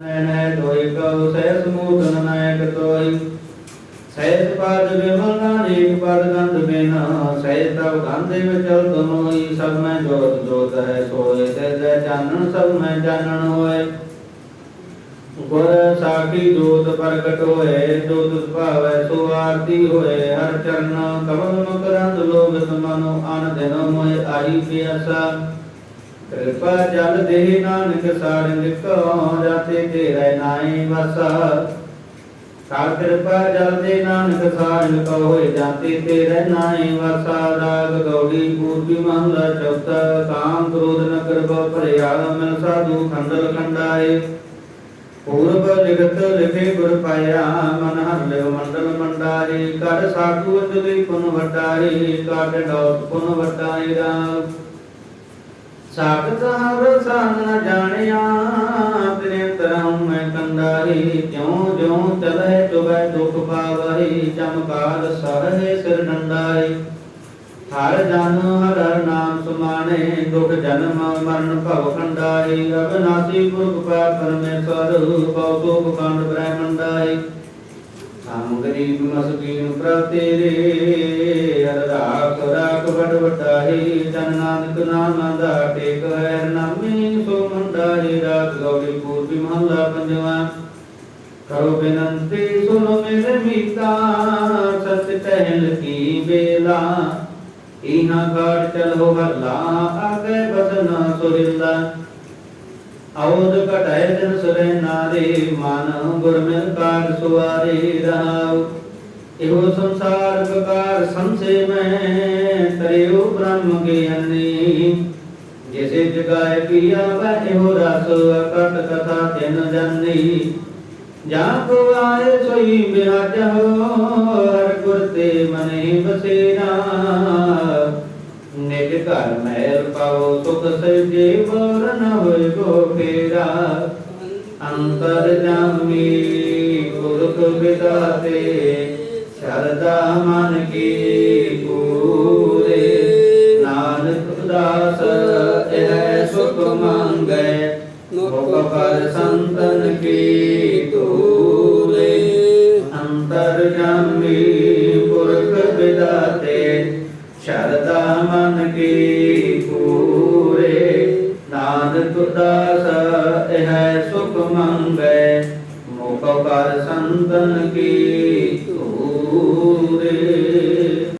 ਨੈਣ ਦੋਇ ਕਉ ਸਹਿ ਸਮੂਤਨ ਨਾਇਕ ਤੋਈ ਸਹਿਜ ਪਾਦ ਵਿਮਲ ਨਾਨਕ ਪਦ ਗੰਧ ਬਿਨਾ। ਸਹਿਜ ਤਬ ਗੰਧੇ ਵਿੱਚ ਚਲ ਸਭ ਮੈਂ ਜੋਤ ਜੋਤ ਹੈ ਸੋਏ। ਤੇ ਜੈ ਚਾਨਣ, ਸਭ ਮੈਂ ਚਾਨਣ ਹੋਏ। ਗੁਰ ਸਾਖੀ ਜੋਤ ਪ੍ਰਗਟ ਹੋਏ, ਜੋਤ ਭਾਵੈ ਸੋ ਆਰਤੀ ਹੋਏ। ਹਰ ਚਰਨ ਕਮਲ ਮਕਰੰਦ ਲੋਭਿਤ ਮਨੋ ਅਨ ਦਿਨ ਮੋਇ ਆਈ ਪਿਆਸਾ। ਕਿਰਪਾ ਜਲ ਦੇ ਨਾਨਕ ਸਾਰਿੰਗ ਕੋ ਜਾਤੇ ਤੇਰੇ ਨਾਈ ਵਸਾ। ਕਰ ਕਿਰਪਾ ਜਲ ਦੇ ਨਾਨਕ ਸਾਰਿੰਗ ਕੋ ਹੋਏ ਜਾਤੇ ਤੇਰੇ ਨਾਈ ਵਸਾ। ਰਾਗ ਗੌੜੀ ਪੂਰਬੀ ਮਹਲਾ ਚੌਥਾ ਕਾਮ ਕ੍ਰੋਧ ਨ ਕਰਬ ਭਰਿਆ ਮਿਲ ਸਾਧੂ ਖੰਡਲ ਖੰਡਾਏ। ਪੂਰਬ ਲਿਖਤ ਲਿਖੇ ਗੁਰ ਪਾਇਆ, ਮਨ ਹਰ ਲਿਵ ਮੰਡਲ ਮੰਡਾਰੇ। ਕਰ ਸਾਧੂ ਅਜਲੀ ਪੁਨ ਵਟਾਰੇ ਕਾਟ ਡੌਤ ਪੁਨ ਵਟਾਏ ਰਾਮ। ਸਾਖਤ ਹਰ ਸੰਗ ਨ ਜਾਣਿਆ, ਤੇਰੇ ਤਰਹੁ ਮੈਂ ਕੰਡਾਰੀ ਜਿਉ ਜਿਉ ਚਲੈ ਤੁਵੈ ਦੁਖ ਪਾਵਹਿ ਚਮਕਾਰ ਸਰਹਿ ਸਿਰ ਡੰਡਾਈ। ਹਰ ਜਨ ਹਰ ਹਰ ਨਾਮ ਸੁਮਾਣੇ, ਦੁਖ ਜਨਮ ਮਰਨ ਭਵ ਖੰਡਾਈ। ਅਬਨਾਸੀ ਪੁਰਖ ਪਾ ਪਰਮੇਸ਼ਰ ਪਉ ਦੁਖ ਕੰਡ ਬ੍ਰਹਮੰਡਾਈ। ਗਰੀਬ ਮਸਕੀਨ ਪ੍ਰਭ ਤੇਰੇ। ਹਰ ਰਾਖ ਰਾਖ ਵਡ ਵਟਾਹੀ ਜਨ ਨਾਨਕ ਨਾਮ ਦਾ ਟੇਕ ਹੈ ਨਾਮੀ, ਸੋ ਮੰਡਾਈ ਰਾਤ ਗੌੜੀ ਪੂਰਬੀ ਮਹਲਾ ਪੰਜਵਾ। ਕਰੋ ਬੇਨੰਤੀ ਸੁਨੋ ਮੇਰੇ ਮੀਤਾ, ਸਤ ਕਹਿਣ ਕੀ ਬੇਲਾ ਇਹਾਂ ਘਾਟ ਚਲੋ ਹਰਲਾ ਆਗੇ ਬਸਨਾ ਸੁਰਿੰਦਾ। ਔਦ ਘਟਾਏ ਦਿਨ ਸੁਰੇ ਨਾਰੇ, ਮਨ ਗੁਰ ਮਿਲ ਕਾਰ ਸੁਆਰੇ ਰਹਾਉ। ਇਹੋ ਸੰਸਾਰ ਬਕਾਰ ਸੰਸੇ ਮੈਂ, ਤਰਿਓ ਬ੍ਰਹਮ ਗਿਆਨੀ ਜਿਸੇ ਜਗਾਏ ਕੀਆ ਵੈ ਇਹੋ ਰਸ ਅਕਟ ਕਥਾ ਤਿਨ ਜਾਨੀ। ਜਾਂ ਕੋ ਆਏ ਸੋਈ ਬਿਰਾਜ ਹੋ ਹਰ ਗੁਰ ਤੇ ਮਨੇ ਬਸੇਰਾ। ਨਿਜ ਘਰ ਮਹਿਲ ਪਾਓ, ਸੁਖ ਸਜੇ ਬੋਰ ਨ ਹੋਏ ਗੋ ਫੇਰਾ ਅੰਤਰ ਜਾਮੀ ਪੁਰਖ ਵਿਦਾਤੇ ਸ਼ਰਦਾ ਮਨ ਕੀ ਪੂਰੇ। ਨਾਨਕ ਦਾਸ ਇਹ ਸੁਖ ਮੰਗੈ, ਮੁਖ ਪਰ ਸੰਤਨ ਕੀ ਤੂਰੇ ਅੰਤਰ ਜਾਮੀ ਪੁਰਖ ਵਿਦਾਤੇ ਸ਼ਰਦਾ ਮਨ ਕੀ ਪੂਰੇ ਨਾਨਕ ਦਾਸ ਹੈ ਸੁਖ ਮੰਗੈ ਮੁਖ ਕਰ ਸੰਤਨ ਕੀ ਧੂਰੇ।